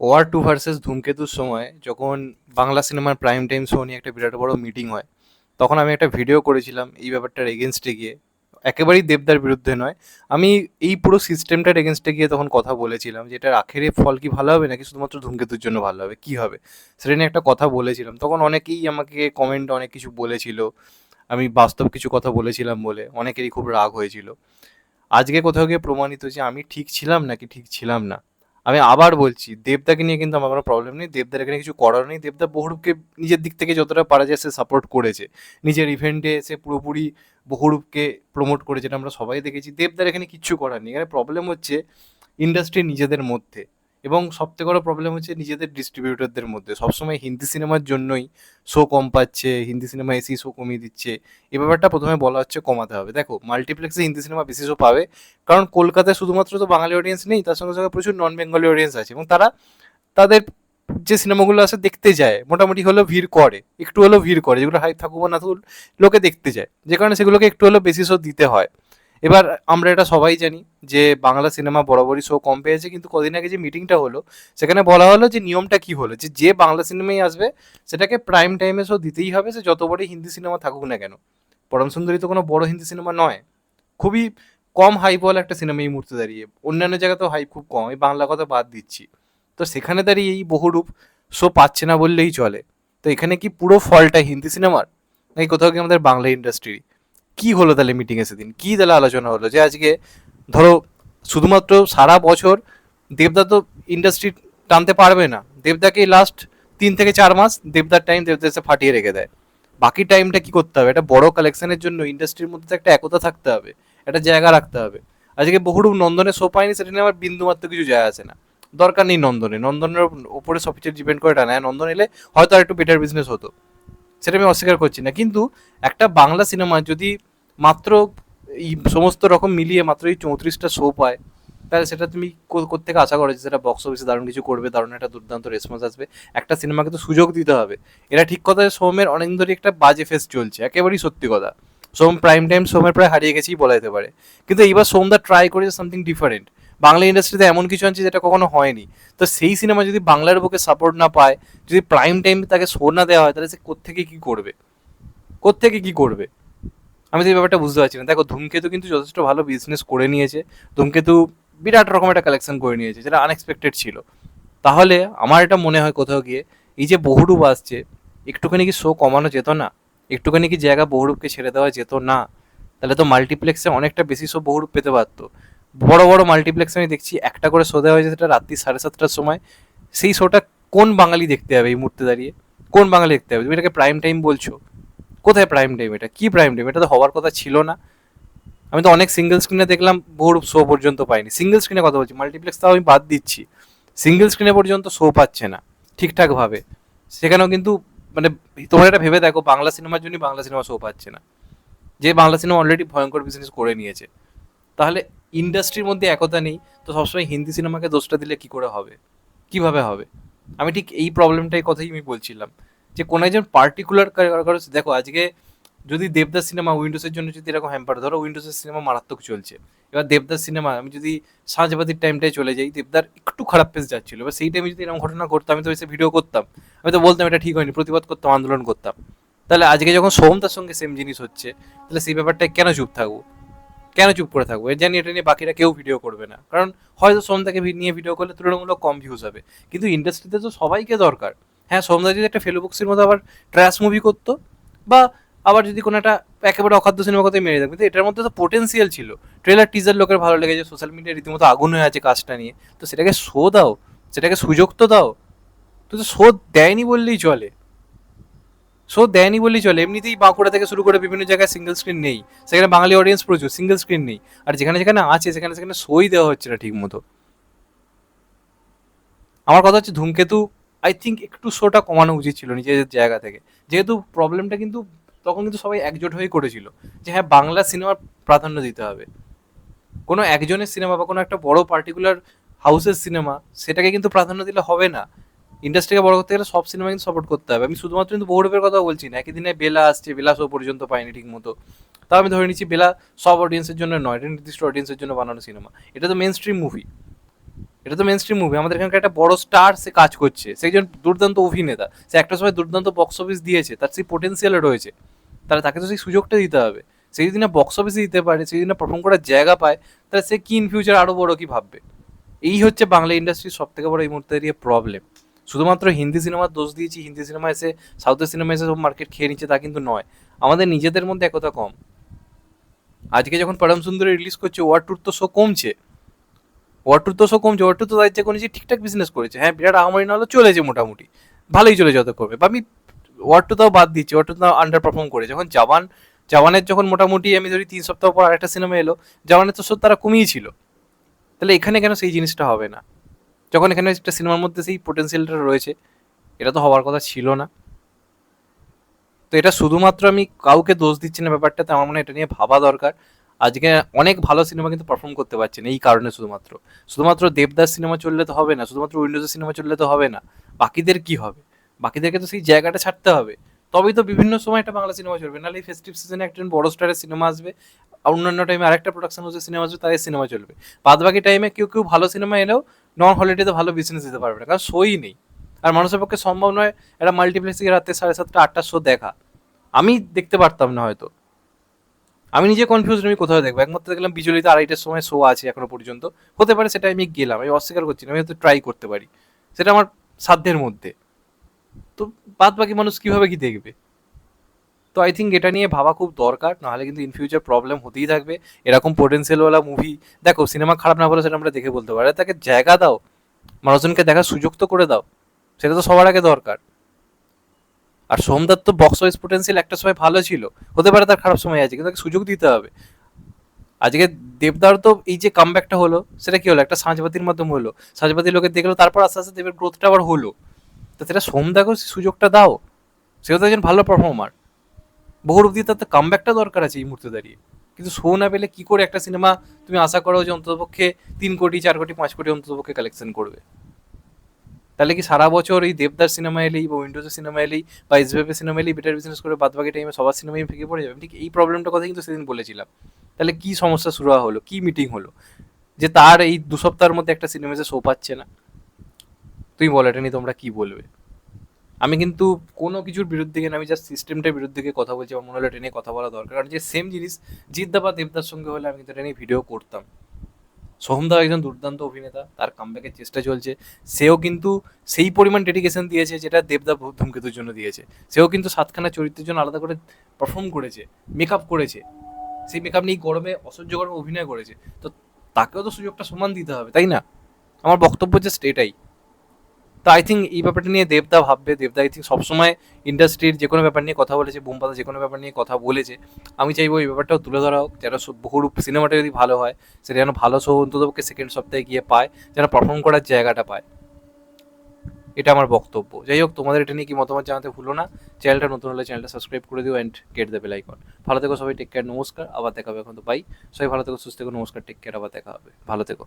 War two versus ধূমকেতুর সময় যখন বাংলা সিনেমার প্রাইম টাইম শো নিয়ে একটা বিরাট বড় মিটিং হয়, তখন আমি একটা ভিডিও করেছিলাম এই ব্যাপারটার এগেনস্টে গিয়ে। একেবারেই দেবদার বিরুদ্ধে নয়। আমি এই পুরো সিস্টেমটার এগেনস্টে গিয়ে তখন কথা বলেছিলাম যে এটার আখেরে ফল কি ভালো হবে নাকি শুধুমাত্র ধূমকেতুর জন্য ভালো হবে, কী হবে? সেটা নিয়ে একটা কথা বলেছিলাম। তখন অনেকেই আমাকে কমেন্ট অনেক কিছু বলেছিল। আমি বাস্তব কিছু কথা বলেছিলাম বলে অনেকেরই খুব রাগ হয়েছিল। আজকে কোথাও গিয়ে প্রমাণিত যে আমি ঠিক ছিলাম নাকি ঠিক ছিলাম না। আমি আবার বলছি, দেবদাকে নিয়ে কিন্তু আমার কোনো প্রবলেম নেই। দেবদার এখানে কিছু করার নেই। দেবদা বহুরূপকে নিজের দিক থেকে যতটা পারা যায় সে সাপোর্ট করেছে। নিজের ইভেন্টে সে পুরোপুরি বহুরূপকে প্রমোট করেছে যেটা আমরা সবাই দেখেছি। দেবদার এখানে কিচ্ছু করার নেই। এখানে প্রবলেম হচ্ছে ইন্ডাস্ট্রি নিজেদের মধ্যে। এবং সবথেকে বড় প্রবলেম হচ্ছে নিজেদের ডিস্ট্রিবিউটরদের মধ্যে। সবসময় হিন্দি সিনেমার জন্যই শো কম পাচ্ছে, হিন্দি সিনেমা এসি শো কমিয়ে দিচ্ছে। এ ব্যাপারটা প্রথমে বলা হচ্ছে কমাতে হবে। দেখো মাল্টিপ্লেক্সে হিন্দি সিনেমা বেশি শো পাবে। কারণ কলকাতায় শুধুমাত্র তো বাঙালি অডিয়েন্স নেই, তার সঙ্গে সঙ্গে প্রচুর নন বেঙ্গলি অডিয়েন্স আছে এবং তারা তাদের যে সিনেমাগুলো আছে দেখতে যায়। মোটামুটি হলেও ভিড় করে, একটু হলেও ভিড় করে। যেগুলো হাই থাকুক না থাকুক, লোকে দেখতে যায়। যে কারণে সেগুলোকে একটু হলেও বেশি শো দিতে হয়। এবার আমরা এটা সবাই জানি যে বাংলা সিনেমা বরাবরই শো কম পেয়েছে, কিন্তু কদিন আগে যে মিটিংটা হলো, সেখানে বলা হলো যে নিয়মটা কি হলো? যে যে বাংলা সিনেমাই আসবে, সেটাকে প্রাইম টাইমে শো দিতেই হবে, সে যত বড়ই হিন্দি সিনেমা থাকুক না কেন। পরম সুন্দরী তো কোনো বড় হিন্দি সিনেমা নয়। খুবই কম হাইপ বলে একটা সিনেমা এই মুহূর্তে দাঁড়িয়ে। অন্যান্য জায়গাতেও হাইপ খুব কম, এই বাংলা কথা বাদ দিচ্ছি। তো সেখানে দাঁড়িয়ে এই বহুরূপ শো পাচ্ছে না বললেই চলে। তো এখানে কি পুরো ফলটা হিন্দি সিনেমার নাকি কোথাও কি আমাদের বাংলা ইন্ডাস্ট্রি কি হলো তাহলে মিটিংয়ে সেদিন? কি তাহলে আলোচনা হলো? যে আজকে ধরো শুধুমাত্র সারা বছর দেবদা তো ইন্ডাস্ট্রি টানতে পারবে না। দেবদাকে লাস্ট তিন থেকে চার মাস দেবদার টাইম দেবদা এসে ফাটিয়ে রেখে দেয়। বাকি টাইমটা কি করতে হবে? একটা বড় কালেকশনের জন্য ইন্ডাস্ট্রির মধ্যে একটা একতা থাকতে হবে, একটা জায়গা রাখতে হবে। আজকে বহুরূপ নন্দনে শো পায়নি, সেটা নিয়ে আমার বিন্দুমাত্র কিছু যায় আসে না। দরকার নেই নন্দনে নন্দনের উপরে সব কিছু ডিপেন্ড করে টানা। নন্দন এলে হয়তো আর একটু বেটার বিজনেস হতো। সেটা আমি অস্বীকার করছি না। কিন্তু একটা বাংলা সিনেমা যদি মাত্র এই সমস্ত রকম মিলিয়ে মাত্র এই চৌত্রিশটা শো পায়, তাহলে সেটা তুমি কোথেকে আশা করো যে সেটা বক্স অফিসে দারুণ কিছু করবে, দারুণ একটা দুর্দান্ত রেসপন্স আসবে। একটা সিনেমাকে তো সুযোগ দিতে হবে। এটা ঠিক কথা সোমের অনেক ধরে একটা বাজে ফেস চলছে, একেবারেই সত্যি কথা। সোম প্রাইম টাইম সোমের প্রায় হারিয়ে গেছেই বলা যেতে পারে। কিন্তু এইবার সোমদা ট্রাই করেছে সামথিং ডিফারেন্ট বাংলা ইন্ডাস্ট্রিতে এমন কিছু আছে যেটা কখনো হয়নি। তো সেই সিনেমা যদি বাংলার বুকে সাপোর্ট না পায়, যদি প্রাইম টাইম তাকে শো না দেওয়া হয়, তাহলে সে কোত্থেকে কি করবে? কোত্থেকে কি করবে? আমি তো এই ব্যাপারটা বুঝতে পারছি না। দেখো, ধূমকেতু কিন্তু যথেষ্ট ভালো বিজনেস করে নিয়েছে। ধূমকেতু বিরাট রকম একটা কালেকশন করে নিয়েছে, যেটা আনএক্সপেক্টেড ছিল। তাহলে আমার এটা মনে হয় কোথাও গিয়ে, এই যে বহুরূপ আসছে, একটুখানি কি শো কমানো যেত না? একটুখানি কি জায়গা বহুরূপকে ছেড়ে দেওয়া যেত না? তাহলে তো মাল্টিপ্লেক্সে অনেকটা বেশি শো বহুরূপ পেতে পারতো। বড় বড় মাল্টিপ্লেক্স আমি দেখছি, একটা করে শো দেওয়া হয়েছে সেটা রাত্রি সাড়ে সাতটার সময়। সেই শোটা কোন বাঙালি দেখতে হবে এই মুহূর্তে দাঁড়িয়ে? কোন বাঙালি দেখতে হবে তুমি এটাকে প্রাইম টাইম বলছো। কোথায় প্রাইম টাইম এটা? কি প্রাইম টাইম এটা তো হওয়ার কথা ছিল না। আমি তো অনেক সিঙ্গেল স্ক্রিনে দেখলাম, ভোর শো পর্যন্ত পাইনি। সিঙ্গেল স্ক্রিনে কথা বলছি মাল্টিপ্লেক্স তাও আমি বাদ দিচ্ছি। সিঙ্গেল স্ক্রিনে পর্যন্ত শো পাচ্ছে না ঠিকঠাকভাবে সেখানেও কিন্তু মানে তোমরা এটা ভেবে দেখো, বাংলা সিনেমার জন্যই বাংলা সিনেমা শো পাচ্ছে না। যে বাংলা সিনেমা অলরেডি ভয়ঙ্কর বিজনেস করে নিয়েছে। তাহলে ইন্ডাস্ট্রির মধ্যে একতা নেই, তো সবসময় হিন্দি সিনেমাকে দোষটা দিলে কি করে হবে? কীভাবে হবে? আমি ঠিক এই প্রবলেমটাই কথাই আমি বলছিলাম, যে কোনো একজন পার্টিকুলার দেখো, আজকে যদি দেবদাস সিনেমা উইন্ডোজের জন্য যদি এরকম হ্যাম্পার ধরো উইন্ডোজের সিনেমা মারাত্মক চলছে, এবার দেবদাস সিনেমা, আমি যদি সাঁঝবাতির টাইমটায় চলে যাই, দেবদার একটু খারাপ পেস যাচ্ছিল, এবার সেই টাইমে যদি এরকম ঘটনা করতাম আমি তো এসে ভিডিও করতাম, আমি তো বলতাম এটা ঠিক হয়নি, প্রতিবাদ করতাম, আন্দোলন করতাম। তাহলে আজকে যখন সোম তার সঙ্গে সেম জিনিস হচ্ছে, তাহলে সেই ব্যাপারটায় কেন চুপ থাকব? কেন চুপ করে থাকব? এর জানি এটা নিয়ে বাকিরা কেউ ভিডিও করবে না। কারণ হয়তো সোমদাকে নিয়ে ভিডিও করলে তুলনামূলক কম ভিউজ হবে। কিন্তু ইন্ডাস্ট্রিতে তো সবাইকে দরকার। হ্যাঁ সোমদা যদি একটা ফেলুবক্সির মতো আবার ট্র্যাশ মুভি করতো, বা আবার যদি কোনো একটা একেবারে অখাদ্য সিনেমা কথাই মেরে দেবে কিন্তু এটার মধ্যে তো পোটেন্সিয়াল ছিল। ট্রেলার টিজার লোকের ভালো লেগেছে সোশ্যাল মিডিয়া রীতিমতো আগুন হয়ে আছে কাজটা নিয়ে। তো সেটাকে শো দাও, সেটাকে সুযোগ তো দাও। তো শো দেয়নি বললেই চলে। শো দেয়নি বললেই চলে। এমনিতেই বাঁকুড়া থেকে শুরু করে বিভিন্ন জায়গায় সিঙ্গেল স্ক্রিন নেই। সেখানে বাঙালি অডিয়েন্স প্রচুর সিঙ্গেল স্ক্রিন নেই। আর যেখানে যেখানে আছে, সেখানে সেখানে শোই দেওয়া হচ্ছে না ঠিক মতো আমার কথা হচ্ছে ধূমকেতু আই থিঙ্ক একটু শোটা কমানো উচিত ছিল নিজেদের জায়গা থেকে। যেহেতু প্রবলেমটা কিন্তু তখন কিন্তু সবাই একজোট হয়ে করেছিল যে হ্যাঁ বাংলা সিনেমার প্রাধান্য দিতে হবে। কোনো একজনের সিনেমা বা কোনো একটা বড় পার্টিকুলার হাউসের সিনেমা সেটাকে কিন্তু প্রাধান্য দিলে হবে না। ইন্ডাস্ট্রিকে বড় করতে গেলে সব সিনেমা কিন্তু সাপোর্ট করতে হবে। আমি শুধুমাত্র কিন্তু বহুরূপের কথা বলছি না, একই দিনে বেলা আসছে, বেলা শো পর্যন্ত পাইনি ঠিক মতো তাও আমি ধরে নিচ্ছি বেলা সব অডিয়েন্সের জন্য নয়, এটা নির্দিষ্ট অডিয়েন্সের জন্য বানানো সিনেমা এটা তো মেন স্ট্রিম মুভি এটা তো মেন স্ট্রিম মুভি আমাদের এখানকার একটা বড় স্টার সে কাজ করছে। সে একজন দুর্দান্ত অভিনেতা। সে একটা সময় দুর্দান্ত বক্স অফিস দিয়েছে, তার সেই পোটেন্সিয়াল রয়েছে। তাহলে তাকে তো সেই সুযোগটা দিতে হবে। সেই যদি না বক্স অফিসে দিতে পারে সেই যদি না পারফর্ম করার জায়গা পায়, তাহলে সে কি ইন ফিউচার আরও বড় কি ভাববে? এই হচ্ছে বাংলা ইন্ডাস্ট্রির সব থেকে বড় এই মুহূর্তে প্রবলেম শুধুমাত্র হিন্দি সিনেমার দোষ দিয়েছি, হিন্দি সিনেমা এসে, সাউথের সিনেমা এসে সব মার্কেট খেয়ে নিচ্ছে, তা কিন্তু নয়। আমাদের নিজেদের মধ্যে একতা কম। আজকে যখন পরম সুন্দরী রিলিজ করছে, ওয়ার টুর তো শো কমছে। ওয়ার টুর তো শো কমছে, ওয়ার টুর তো দায়িত্ব করেছে ঠিকঠাক বিজনেস করেছে। হ্যাঁ বিরাট আহামরি না হলে চলেছে মোটামুটি। ভালোই চলে যত করবে বা আমি ওয়ার টু তাও বাদ দিচ্ছি, ওয়ার টু তাও আন্ডার পারফর্ম করে যখন জওয়ান জওয়ানের যখন মোটামুটি আমি ধরি তিন সপ্তাহ পর আরেকটা সিনেমা এলো জওয়ানের তো শো তারা কমিয়েছিল। তাহলে এখানে কেন সেই জিনিসটা হবে না? যখন এখানে একটা সিনেমার মধ্যে সেই পোটেন্সিয়ালটা রয়েছে, এটা তো হওয়ার কথা ছিল না। তো এটা শুধুমাত্র আমি কাউকে দোষ দিচ্ছি না ব্যাপারটাতে, আমার মনে হয় এটা নিয়ে ভাবা দরকার। আজকে অনেক ভালো সিনেমা কিন্তু পারফর্ম করতে পারছে না এই কারণে শুধুমাত্র। শুধুমাত্র দেবদাস সিনেমা চললে তো হবে না, শুধুমাত্র উইন্ডোজের সিনেমা চললে তো হবে না। বাকিদের কি হবে? বাকিদেরকে তো সেই জায়গাটা ছাড়তে হবে। তবেই তো বিভিন্ন সময় একটা বাংলা সিনেমা চলবে। নাহলে এই ফেস্টিভ সিজনে একজন বড় স্টারের সিনেমা আসবে অন্যান্য টাইমে আরেকটা প্রোডাকশন হাউসের সিনেমা আসবে তাদের সিনেমা চলবে। বাদ বাকি টাইমে কেউ কেউ ভালো সিনেমা এলেও নন হলিডেতে ভালো বিজনেস দিতে পারবে না, কারণ শোই নেই। আর মানুষের পক্ষে সম্ভব নয় একটা মাল্টিপ্লেক্সে রাতে সাড়ে সাতটা, আটটার শো দেখা। আমি দেখতে পারতাম না হয়তো। আমি নিজে কনফিউজ আমি কোথাও দেখব? একমাত্র দেখলাম বিজলিতে আড়াইটার সময় শো আছে এখনও পর্যন্ত। হতে পারে সেটা আমি গেলাম, আমি অস্বীকার করছি না, আমি হয়তো ট্রাই করতে পারি। সেটা আমার সাধ্যের মধ্যে। তো বাদ বাকি মানুষ কীভাবে কি দেখবে? তো আই থিঙ্ক এটা নিয়ে ভাবা খুব দরকার, নাহলে কিন্তু ইন ফিউচার প্রবলেম হতেই থাকবে। এরকম পোটেন্সিয়ালওয়ালা মুভি দেখো সিনেমা খারাপ না বলে সেটা আমরা দেখে বলতে পারি। তাকে জায়গা দাও, মানুষজনকে দেখার সুযোগ তো করে দাও, সেটা তো সবার আগে দরকার। আর সোমদার তো বক্স অফিস পোটেন্সিয়াল একটা সময় ভালো ছিল, হতে পারে তার খারাপ সময় আছে, কিন্তু তাকে সুযোগ দিতে হবে। আজকে দেবদার তো এই যে কামব্যাকটা হলো, সেটা কি হলো? একটা সাঁজবাতির মাধ্যমে হলো। সাঁজবাতির লোকে দেখল, তারপর আস্তে আস্তে দেবের গ্রোথটা আবার হলো। তো সেটা সোমদাকেও সেই সুযোগটা দাও। সেও তো একজন ভালো পারফর্মার বহুর অব্দি তার তো কামব্যাকটা দরকার আছে এই মুহূর্তে দাঁড়িয়ে। কিন্তু শো না পেলে কি করে একটা সিনেমা তুমি আশা করো যে অন্ততপক্ষে তিন কোটি, চার কোটি, পাঁচ কোটি অন্ততপক্ষে কালেকশন করবে? তাহলে কি সারা বছর এই দেবদার সিনেমা এলেই বা উইন্ডোজের সিনেমা এলেই বা এসবিএফের সিনেমা এলেই বেটার বিজনেস করে বাদ বাকি টাইমে সবার সিনেমাই ফেঁকে পড়ে যাবে? ঠিক এই প্রবলেমটা কথা কিন্তু সেদিন বলেছিলাম। তাহলে কি সমস্যা শুরু হলো? কি মিটিং হলো? যে তার এই দু সপ্তাহের মধ্যে একটা সিনেমা এসে শো পাচ্ছে না। তুমি বলো, এটা নিয়ে তোমরা কি বলবে? আমি কিন্তু কোনো কিছুর বিরুদ্ধে গিয়ে আমি জাস্ট সিস্টেমটার বিরুদ্ধে গিয়ে কথা বলছি, আমার মনে হলো এটা নিয়ে কথা বলা দরকার। কারণ যে সেম জিনিস জিদ্দা বা দেবদার সঙ্গে হলে আমি কিন্তু এটা নিয়ে ভিডিও করতাম। সোহমদাও একজন দুর্দান্ত অভিনেতা, তার কামব্যাকের চেষ্টা চলছে। সেও কিন্তু সেই পরিমাণ ডেডিকেশন দিয়েছে যেটা দেবদা ধূমকেতুর জন্য দিয়েছে। সেও কিন্তু সাতখানা চরিত্রের জন্য আলাদা করে পারফর্ম করেছে মেকআপ করেছে। সেই মেকআপ নিয়ে গরমে অসহ্য গরমে অভিনয় করেছে। তো তাকেও তো সুযোগটা সমান দিতে হবে, তাই না? আমার বক্তব্য জাস্ট এটাই। তো আই থিঙ্ক এই ব্যাপারটা নিয়ে দেবদা ভাববে। দেবদা আই থিঙ্ক সবসময় ইন্ডাস্ট্রির যে কোনো ব্যাপার নিয়ে কথা বলেছে বুমপাতা যে কোনো ব্যাপার নিয়ে কথা বলেছে। আমি চাইব এই ব্যাপারটাও তুলে ধরা হোক, যেন সব- বহুরূপ সিনেমাটা যদি ভালো হয়, সেটা যেন ভালো শো অন্ততপক্ষে সেকেন্ড সপ্তাহে গিয়ে পায়, যেন পারফর্ম করার জায়গাটা পায়। এটা আমার বক্তব্য। যাই হোক, তোমাদের এটা নিয়ে কি মতামত জানাতে ভুলো না। চ্যানেলটা নতুন হলে চ্যানেলটা সাবস্ক্রাইব করে দিও and get the bell icon ভালো থেকো সবাই টেক কেয়ার নমস্কার, আবার দেখা হবে এখন তো বাই সবাই ভালো থেকো, সুস্থ থেকো, নমস্কার টেক কেয়ার আবার দেখা হবে। ভালো থেকো।